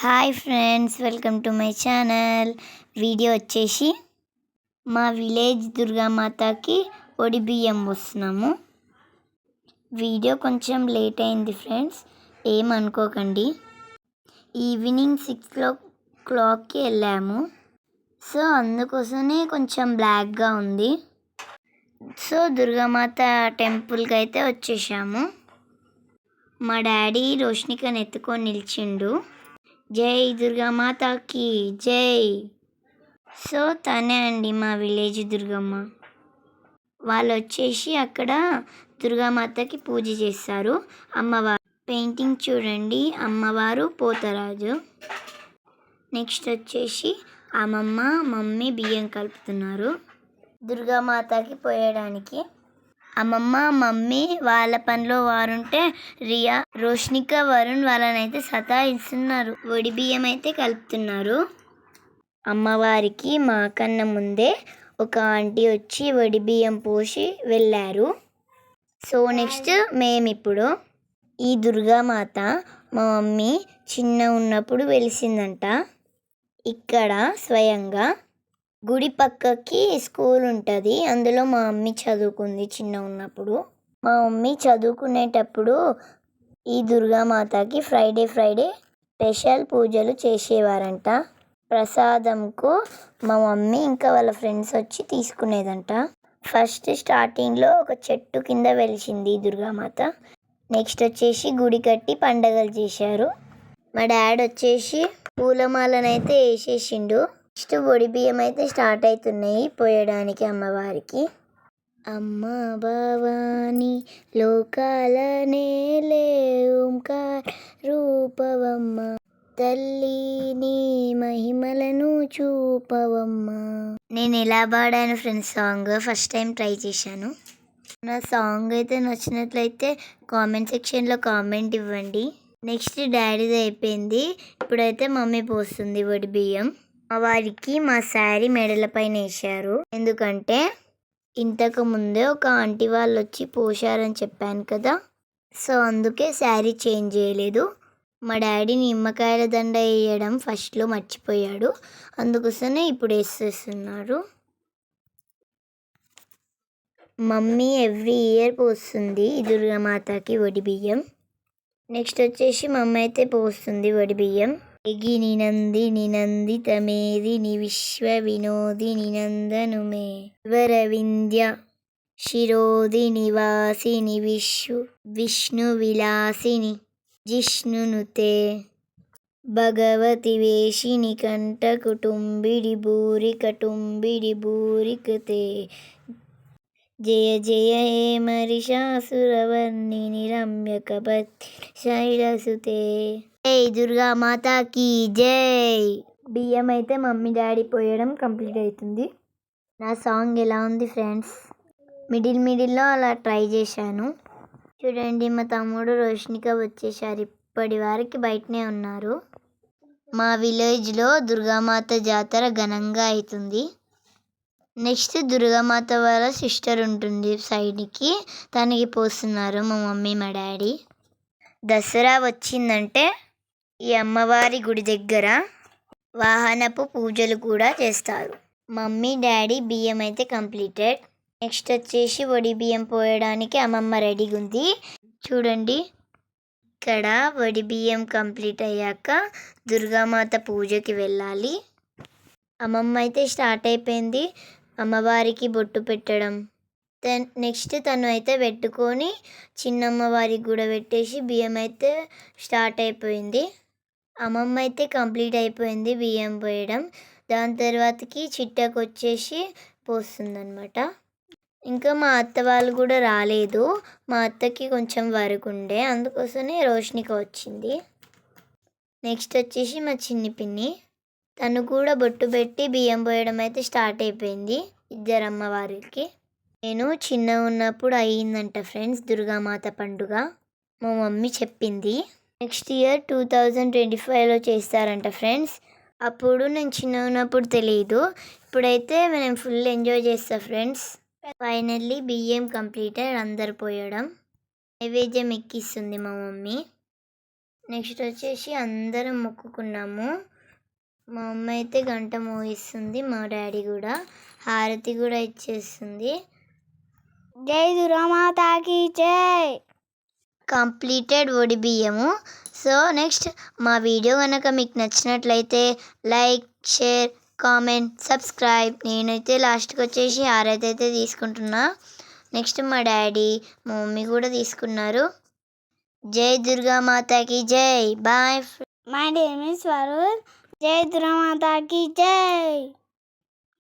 Hi friends welcome to my channel. Video వచ్చేసి మా village దుర్గామాతకి ఒడి బియ్యం వస్తున్నాము వీడియో కొంచెం లేట్ అయింది ఫ్రెండ్స్ ఏమనుకోకండి ఈవినింగ్ సిక్స్ క్లో క్లాక్కి వెళ్ళాము. సో అందుకోసమే కొంచెం బ్లాక్గా ఉంది. సో దుర్గామాత టెంపుల్కి అయితే వచ్చేసాము. మా డాడీ రోష్నికని ఎత్తుకొని నిలిచిండు. జై దుర్గామాతకి జై. సో తనే అండి మా విలేజ్ దుర్గమ్మ. వాళ్ళు వచ్చేసి అక్కడ దుర్గామాతకి పూజ చేస్తారు. అమ్మవారు పెయింటింగ్ చూడండి అమ్మవారు పోతరాజు. నెక్స్ట్ వచ్చేసి అమ్మమ్మ మమ్మీ బియ్యం కలుపుతున్నారు. దుర్గామాతకి పోయడానికి అమ్మమ్మ మమ్మీ వాళ్ళ పనిలో వారుంటే రియా రోష్నిక వరుణ్ వాళ్ళనైతే సతాయిస్తున్నారు. ఒడి బియ్యం అయితే కలుపుతున్నారు. అమ్మవారికి మా కన్న ముందే ఒక ఆంటీ వచ్చి వడి బియ్యం పోసి వెళ్ళారు. సో నెక్స్ట్ మేమిప్పుడు ఈ దుర్గామాత మా మమ్మీ చిన్న ఉన్నప్పుడు వెలిసిందంట. ఇక్కడ స్వయంగా గుడి పక్కకి స్కూల్ ఉంటుంది. అందులో మా మమ్మీ చదువుకుంది చిన్న ఉన్నప్పుడు. మా మమ్మీ చదువుకునేటప్పుడు ఈ దుర్గామాతకి ఫ్రైడే ఫ్రైడే స్పెషల్ పూజలు చేసేవారంట. ప్రసాదంకు మా మమ్మీ ఇంకా వాళ్ళ ఫ్రెండ్స్ వచ్చి తీసుకునేదంట. ఫస్ట్ స్టార్టింగ్లో ఒక చెట్టు కింద వెలిసింది ఈ దుర్గామాత. నెక్స్ట్ వచ్చేసి గుడి కట్టి పండగలు చేశారు. మా డాడ్ వచ్చేసి పూలమాలనైతే వేసేసిండు. నెక్స్ట్ ఒడి బియ్యం అయితే స్టార్ట్ అవుతున్నాయి పోయడానికి అమ్మవారికి. అమ్మ భవాని లోకాల నేలే ఓంకార రూపవమ్మ. తల్లి నీ మహిమలను చూపవమ్మ. నేను ఎలా పాడాను friends song. First time try చేశాను. నా సాంగ్ అయితే నచ్చినట్లయితే కామెంట్ సెక్షన్లో కామెంట్ ఇవ్వండి. నెక్స్ట్ డాడీది అయిపోయింది. ఇప్పుడైతే మమ్మీ పోస్తుంది వడి బియ్యం. వారికి మా శారీ మెడలపైన వేశారు. ఎందుకంటే ఇంతకు ముందే ఒక ఆంటీ వాళ్ళు వచ్చి పోశారని చెప్పాను కదా. సో అందుకే శారీ చేంజ్ చేయలేదు. మా డాడీ నిమ్మకాయల దండ వేయడం ఫస్ట్లో మర్చిపోయాడు. అందుకోసమే ఇప్పుడు వేసేస్తున్నారు. మమ్మీ ఎవ్రీ ఇయర్ పోస్తుంది దుర్గామాతకి వడి బియ్యం. నెక్స్ట్ వచ్చేసి మమ్మీ అయితే పోస్తుంది వడి బియ్యం. එගි නිනන්දි නිනන්දි තමේදි නිවිශ්ව විනෝදි නිනන්දනුමේ. වරවින්ද්‍යා ශිරෝදි නිවාසි නිවිශ්ු විෂ්ණු විලාසිනි ජිෂ්ණුනුතේ භගවති වේශිනි කණ්ඨ කුටුම්බිඩි බූරි කටුම්බිඩි බූරිකතේ ජය ජය හේ මරිෂාසුරවන්නිනි රම්්‍ය කපත් ශෛලසුතේ. జై దుర్గా మాతాకి జై. బియ్యం అయితే మమ్మీ డాడీ పోయడం కంప్లీట్ అవుతుంది నా సాంగ్ ఎలా ఉంది ఫ్రెండ్స్? మిడిల్ మిడిల్లో అలా ట్రై చేశాను. చూడండి మా తమ్ముడు రోష్నిక వచ్చేసారు. ఇప్పటి వరకు బయటనే ఉన్నారు. మా విలేజ్లో దుర్గామాత జాతర ఘనంగా అవుతుంది. నెక్స్ట్ దుర్గామాత వాళ్ళ సిస్టర్ ఉంటుంది సైడ్కి. తనకి పోస్తున్నారు మా మమ్మీ మా డాడీ. దసరా వచ్చిందంటే ఈ అమ్మవారి గుడి దగ్గర వాహనపు పూజలు కూడా చేస్తారు. మమ్మీ డాడీ బియ్యం అయితే కంప్లీటెడ్. నెక్స్ట్ వచ్చేసి వడి బియ్యం పోయడానికి అమ్మమ్మ రెడీగా ఉంది. చూడండి ఇక్కడ వడి బియ్యం కంప్లీట్ అయ్యాక దుర్గామాత పూజకి వెళ్ళాలి. అమ్మమ్మ అయితే స్టార్ట్ అయిపోయింది అమ్మవారికి బొట్టు పెట్టడం. దెన్ నెక్స్ట్ తను అయితే పెట్టుకొని చిన్నమ్మవారికి కూడా పెట్టేసి బియ్యం అయితే స్టార్ట్ అయిపోయింది. అమ్మమ్మ అయితే కంప్లీట్ అయిపోయింది బియ్యం పోయడం. దాని తర్వాతకి చిట్టకు వచ్చేసి పోస్తుందనమాట ఇంకా మా అత్త వాళ్ళు కూడా రాలేదు. మా అత్తకి కొంచెం వరకు ఉండే అందుకోసమే రోష్నిక వచ్చింది. నెక్స్ట్ వచ్చేసి మా చిన్ని పిన్ని. తను కూడా బొట్టు పెట్టి బియ్యం పోయడం అయితే స్టార్ట్ అయిపోయింది ఇద్దరు అమ్మవారికి నేను చిన్న ఉన్నప్పుడు అయ్యిందంట ఫ్రెండ్స్ దుర్గామాత పండుగ. మా మమ్మీ చెప్పింది. Next year two thousand twenty ఫైవ్లో చేస్తారంట ఫ్రెండ్స్. అప్పుడు నేను చిన్న ఉన్నప్పుడు తెలియదు ఇప్పుడైతే మనం ఫుల్ ఎంజాయ్ చేస్తాం ఫ్రెండ్స్. ఫైనల్లీ బియ్యం కంప్లీటెడ్ అందరు పోయడం. నైవేద్యం ఎక్కిస్తుంది మా మమ్మీ. నెక్స్ట్ వచ్చేసి అందరం మొక్కుకున్నాము. మా అమ్మ అయితే గంట మోగిస్తుంది మా డాడీ కూడా. హారతి కూడా ఇచ్చేస్తుంది. జై దురమాతాకి జై! కంప్లీటెడ్ ఒడి బియ్యము. సో నెక్స్ట్ మా వీడియో కనుక మీకు నచ్చినట్లయితే లైక్ షేర్ కామెంట్ సబ్స్క్రైబ్. నేనైతే లాస్ట్కి వచ్చేసి ఆరైతే అయితే తీసుకుంటున్నా. నెక్స్ట్ మా డాడీ మా మమ్మీ కూడా తీసుకున్నారు. జై దుర్గా మాతాకి జై. Bye my name is Varun జై దుర్గామాతాకి జై.